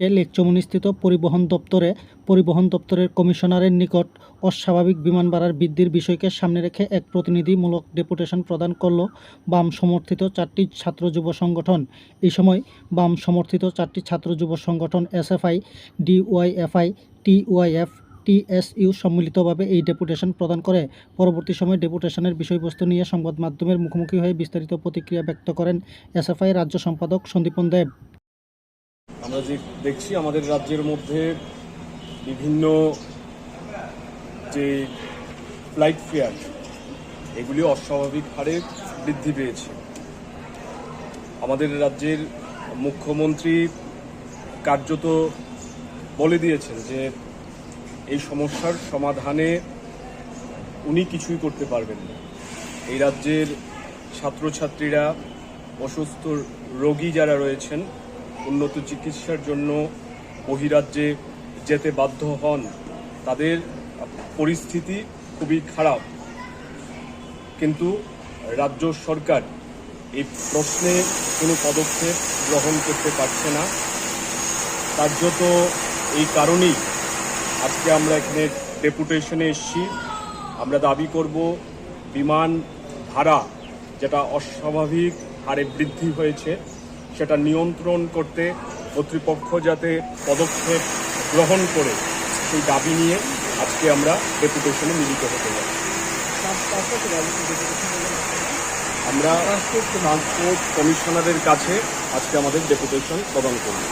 এ লেকচমনিস্থিত পরিবহন দপ্তরে পরিবহন দপ্তরের কমিশনারের নিকট অস্বাভাবিক বিমান ভাড়ার বৃদ্ধির বিষয়কে সামনে রেখে এক প্রতিনিধিমূলক ডেপুটেশন প্রদান করল বাম সমর্থিত চারটি ছাত্র যুব সংগঠন। এই সময় বাম সমর্থিত চারটি ছাত্র যুব সংগঠন এসএফআই, ডিওয়াইএফআই, টিওয়াইএফ, টিএসইউ সম্মিলিতভাবে এই ডেপুটেশন প্রদান করে। পরবর্তী সময় ডেপুটেশনের বিষয়বস্তু নিয়ে সংবাদ মাধ্যমের মুখোমুখি হয়ে বিস্তারিত প্রতিক্রিয়া ব্যক্ত করেন এসএফআই রাজ্য সম্পাদক সন্দীপন দেব। আমরা যে দেখছি আমাদের রাজ্যের মধ্যে বিভিন্ন যে ফ্লাইট ফেয়ার এগুলি অস্বাভাবিক হারে বৃদ্ধি পেয়েছে। আমাদের রাজ্যের মুখ্যমন্ত্রী কার্যত বলে দিয়েছেন যে এই সমস্যার সমাধানে উনি কিছুই করতে পারবেন না। এই রাজ্যের ছাত্রছাত্রীরা, অসুস্থ রোগী যারা রয়েছেন উন্নত চিকিৎসার জন্য বহিরাজ্যে যেতে বাধ্য হন। তাদের পরিস্থিতি খুবই খারাপ। কিন্তু রাজ্য সরকার এই প্রশ্নে কোনো পদক্ষেপ গ্রহণ করতে পারছে না। কার্যত এই কারণেই আজকে আমরা এখানে ডেপুটেশনে এসেছি। আমরা দাবি করব, বিমান ভাড়া যেটা অস্বাভাবিক হারে বৃদ্ধি হয়েছে। সেটা নিয়ন্ত্রণ করতে কর্তৃপক্ষ যাতে পদক্ষেপ গ্রহণ করে সেই দাবি নিয়ে আজকে আমরা ডেপুটেশনে মিলিত হতে যাই আমরা ট্রান্সপোর্ট কমিশনারের কাছে আজকে আমাদের ডেপুটেশন প্রদান করব।